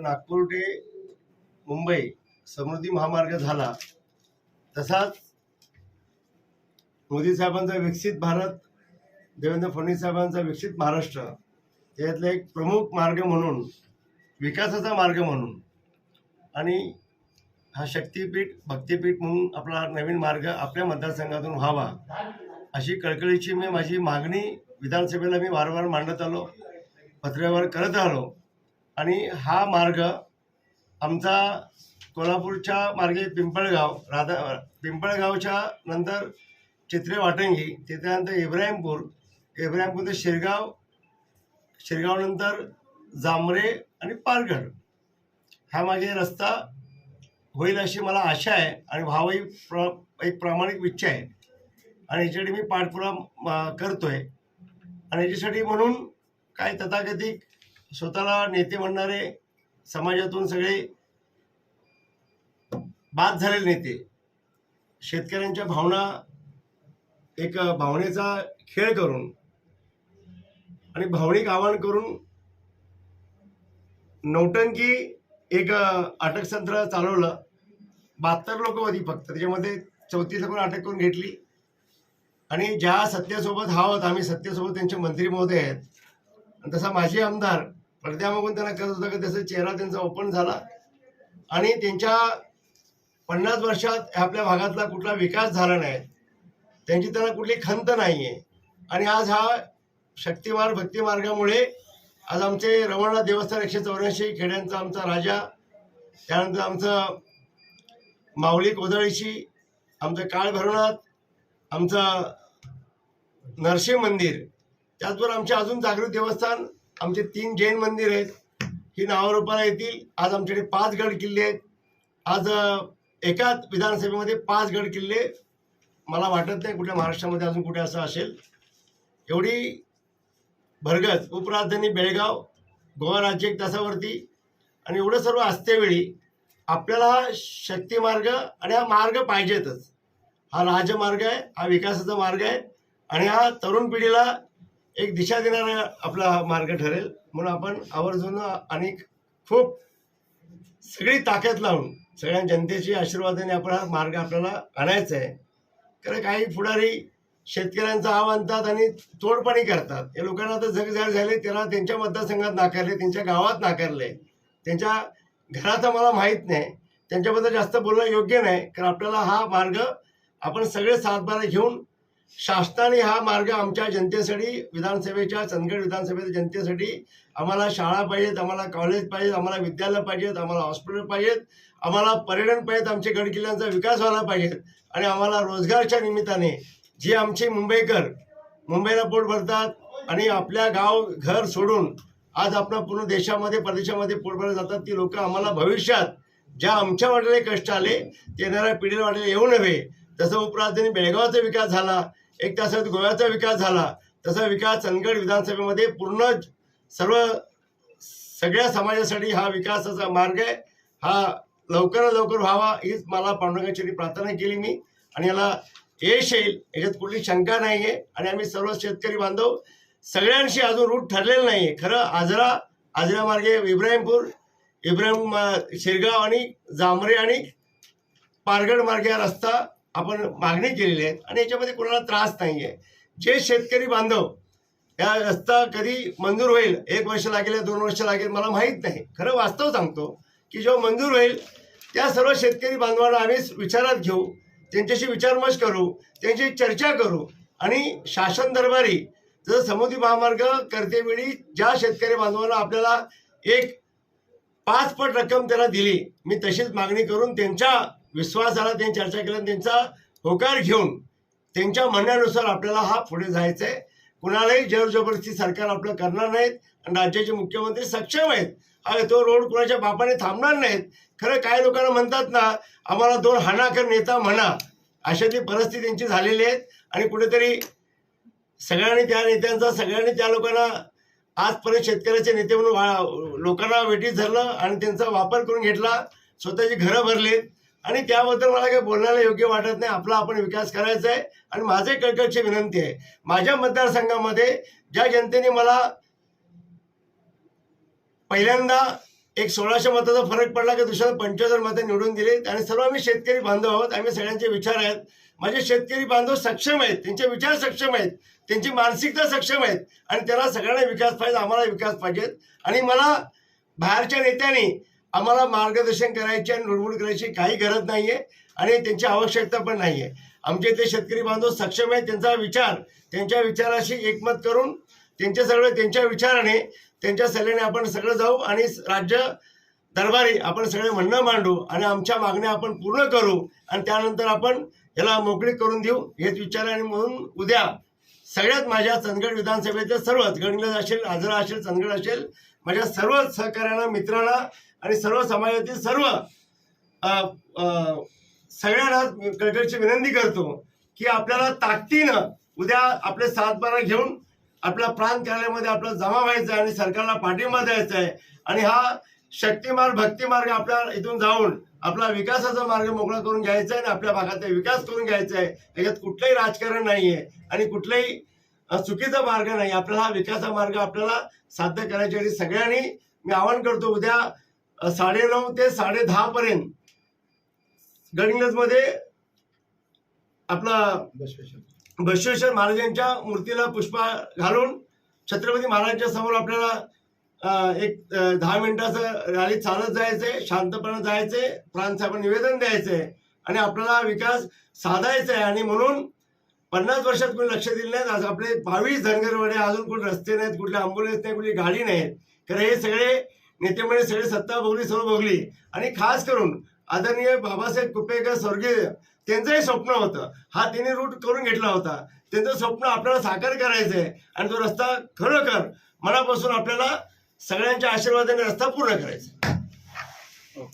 नागपूर ते मुंबई समृद्धी महामार्ग झाला. तसाच मोदी साहेबांचा विकसित भारत देवेंद्र फडणवीस साहेबांचा विकसित महाराष्ट्र त्यातला एक प्रमुख मार्ग म्हणून विकासाचा मार्ग म्हणून. आणि हा शक्तीपीठ भक्तीपीठ म्हणून आपला नवीन मार्ग आपल्या मतदारसंघातून व्हावा अशी कळकळीची मी माझी मागणी विधानसभेला मी वारंवार मांडत आलो पत्रव्यवहार करत आलो. आणि हा मार्ग आमचा कोल्हापूरच्या मार्गे पिंपळगाव राधा पिंपळगावच्या नंतर चित्रे वाटंगी त्याच्यानंतर इब्राहिमपूर इब्राहिमपूर ते शिरगाव शिरगावनंतर जांभरे आणि पारगड हा मागे रस्ता होईल अशी मला आशा आहे आणि व्हावही प्र एक प्रामाणिक इच्छा आहे. आणि याच्यासाठी मी पाठपुरा करतो आहे आणि याच्यासाठी म्हणून काय तथाकथित स्वतःला नेते म्हणणारे समाजातून सगळे बाद झालेले नेते. शेतकऱ्यांच्या भावना एक भावनेचा खेळ करून आणि भावनिक आवाहन करून नौटंकी एक अटकसंत्र चालवलं. बहात्तर लोक होती फक्त त्याच्यामध्ये चौतीस पण अटक करून घेतली. आणि ज्या सत्तेसोबत होता आम्ही सत्तेसोबत त्यांचे मंत्री महोदय आहेत. आणि तसा माजी आमदार पडद्यामागून त्यांना करत होता की त्याचा चेहरा त्यांचा ओपन झाला. आणि त्यांच्या पन्नास वर्षात आपल्या भागातला कुठला विकास झाला नाही. त्यांची त्यांना कुठली खंत नाही आहे आणि आज हा शक्तिमार्ग भक्ती मार्गामुळे आज आमचे रवणा देवस्थान एकशे चौऱ्याऐंशी खेड्यांचा आमचा राजा त्यानंतर आमचं माऊली कोदळीशी आमचं काळभरणात आमचं नरसिंह मंदिर त्याचबरोबर आमचे अजून जागृत देवस्थान आमचे तीन जैन मंदिर आहेत. ही नावारूपाला येतील. आज आमच्याकडे पाच गड किल्ले आहेत. आज एकाच विधानसभेमध्ये पाच गड किल्ले मला वाटत नाही कुठल्या महाराष्ट्रामध्ये अजून कुठे असं असेल. एवढी भरगत उपराजधानी बेळगाव गोवा राज्य एक तासावरती आणि एवढं सर्व असतेवेळी आपल्याला हा आणि हा मार्ग पाहिजेतच. हा राजमार्ग आहे हा विकासाचा मार्ग आहे आणि हा तरुण पिढीला एक दिशा देणारा आपला हा मार्ग ठरेल. म्हणून आपण आवर्जून आणि खूप सगळी ताकद लावून सगळ्या जनतेच्या आशीर्वादाने आपण हा मार्ग आपल्याला आणायचा आहे. कारण काही पुढारी शेतकऱ्यांचा आव आणतात आणि तोडपाणी करतात. या लोकांना तर जगजाहीर झाले त्याला त्यांच्या मतदारसंघात नाकारले त्यांच्या गावात नाकारले. त्यांच्या घरात मला माहीत नाही. त्यांच्याबद्दल जास्त बोलणं योग्य नाही. कारण आपल्याला हा मार्ग आपण सगळे सातबारा घेऊन शासनाने हा मार्ग आमच्या जनतेसाठी विधानसभेच्या चंदगड विधानसभेच्या जनतेसाठी आम्हाला शाळा पाहिजेत आम्हाला कॉलेज पाहिजेत आम्हाला विद्यालय पाहिजेत आम्हाला हॉस्पिटल पाहिजेत आम्हाला पर्यटन पाहिजेत आमचे गडकिल्ल्यांचा विकास व्हायला पाहिजेत आणि आम्हाला रोजगारच्या निमित्ताने जे आमचे मुंबईकर मुंबईला पोट भरतात आणि आपल्या गाव घर सोडून आज आपल्या पूर्ण देशामध्ये परदेशामध्ये पोट भरत जातात ती लोक आम्हाला भविष्यात ज्या आमच्या वाटेला कष्ट आले ते येणाऱ्या पिढीला वाटेला येऊ नव्हे. तसं उपराजधानी बेळगावचा विकास झाला एक तासात गोव्याचा विकास झाला तसा विकास चंदगड विधानसभेमध्ये पूर्ण सर्व सगळ्या समाजासाठी हा विकासाचा मार्ग आहे. हा लवकरात लवकर व्हावा हीच मला पांडुरंगाची प्रार्थना केली मी. आणि याला यश येईल याच्यात कुठली शंका नाही आहे आणि आम्ही सर्व शेतकरी बांधव सगळ्यांशी अजून रूट ठरलेलं नाही आहे खरं आजरा आजरा मार्गे इब्राहिमपूर इब्राहिम शिरगाव आणि जांभरे आणि पारगड मार्गे हा रस्ता आपण मागणी केलेली आहे आणि याच्यामध्ये कोणाला त्रास नाही आहे जे शेतकरी बांधव या रस्ता कधी मंजूर होईल एक वर्ष लागेल दोन वर्ष लागेल मला माहीत नाही. खरं वास्तव सांगतो की जेव्हा मंजूर होईल त्या सर्व शेतकरी बांधवांना आम्ही विचारात घेऊ त्यांच्याशी विचारमश करू त्यांची चर्चा करू आणि शासन दरबारी जसं समुद्री महामार्ग करतेवेळी ज्या शेतकरी बांधवांना आपल्याला एक पाच पट रक्कम त्याला दिली मी तशीच मागणी करून त्यांच्या विश्वासाला त्यांनी चर्चा केला आणि त्यांचा होकार घेऊन त्यांच्या म्हणण्यानुसार आपल्याला हा पुढे जायचा आहे कुणालाही जबरदस्ती सरकार आपलं करणार नाहीत आणि राज्याचे मुख्यमंत्री सक्षम आहेत अरे तो रोड कुणाच्या बापाने थांबणार नाहीत. खरं काही लोकांना म्हणतात ना आम्हाला दोन हाणाकर नेता म्हणा अशातली परिस्थिती त्यांची झालेली आहेत आणि कुठेतरी सगळ्यांनी त्या नेत्यांचा सगळ्यांनी त्या लोकांना आजपर्यंत शेतकऱ्याचे नेते म्हणून वा- लोकांना वेटीत धरलं आणि त्यांचा वापर करून घेतला. स्वतःची घरं भरलीत. आणि त्याबद्दल मला काही बोलण्याला योग्य वाटत नाही. आपला आपण विकास करायचा आहे आणि माझे कळकळची विनंती आहे. माझ्या मतदारसंघामध्ये ज्या जनतेने मला पहिल्यांदा एक सोळाशे मताचा फरक पडला की दुसऱ्या पंचवीस मतं निवडून दिले. आणि सर्व आम्ही शेतकरी बांधव आहोत. आम्ही सगळ्यांचे विचार आहेत. माझे शेतकरी बांधव सक्षम आहेत. त्यांचे विचार सक्षम आहेत. त्यांची मानसिकता सक्षम आहेत. आणि त्यांना सगळ्यांना विकास पाहिजे आम्हाला विकास पाहिजेत आणि मला बाहेरच्या नेत्यांनी आम्हाला मार्गदर्शन करायचे आणि लुडबुड करायची काही गरज नाहीये आणि त्यांची आवश्यकता पण नाहीये. आमचे ते शेतकरी बांधव सक्षम आहे त्यांचा विचार त्यांच्या विचाराशी एकमत करून त्यांचे सगळं त्यांच्या विचाराने त्यांच्या सल्ल्याने आपण सगळं जाऊ आणि राज्य दरबारी आपण सगळे म्हणणं मांडू आणि आमच्या मागण्या आपण पूर्ण करू आणि त्यानंतर आपण याला मोकळी करून देऊ हेच विचार आणि म्हणून उद्या सगळ्यात माझ्या चंदगड विधानसभेचे सर्वच गणित असेल आजरा असेल चंदगड असेल माझ्या सर्व सहकार्यांना मित्रांना आणि सर्व समाजातील सर्व सगळ्यांना कळकळीची विनंती करतो की आपल्याला ताकदीनं उद्या आपले सातबारा घेऊन आपल्या प्रांत कार्यालयामध्ये आपला जमा व्हायचा आहे आणि सरकारला पाठिंबा द्यायचा आहे आणि हा शक्तिमार्ग भक्तिमार्ग आपल्या इथून जाऊन आपला विकासाचा मार्ग मोकळा करून घ्यायचा आहे आणि आपल्या भागाचा विकास करून घ्यायचा आहे. त्याच्यात कुठलंही राजकारण नाही आहे आणि कुठलंही हा चुकीचा मार्ग नाही. आपल्याला हा विकासा मार्ग आपल्याला साध्य करायच्यासाठी सगळ्यांनी मी आवाहन करतो उद्या साडे साडेनऊ ते साडे दहा पर्यंत गडिंग्लजमध्ये आपला बसवेश्वर महाराजांच्या मूर्तीला पुष्पा घालून छत्रपती महाराजांच्या समोर आपल्याला एक दहा मिनिटाचं रॅली चालत जायचंय शांतपणे जायचंय आपण निवेदन द्यायचंय आणि आपल्याला विकास साधायचा आहे. आणि म्हणून पन्नास वर्षात कोणी लक्ष दिलं नाही आज आपले बावीस धनगरवाडे अजून कोणी रस्ते नाहीत कुठले अँब्युलन्स नाही कुठली गाडी नाही कारण हे सगळे नेते म्हणजे सगळे सत्ता भोगली सर्व भोगली आणि खास करून आदरणीय बाबासाहेब कुपेकर स्वर्गीय त्यांचंही स्वप्न होतं. हा त्यांनी रूट करून घेतला होता. त्यांचं स्वप्न आपल्याला साकार करायचं आहे. आणि तो रस्ता खरोखर मनापासून आपल्याला सगळ्यांच्या आशीर्वादाने रस्ता पूर्ण करायचा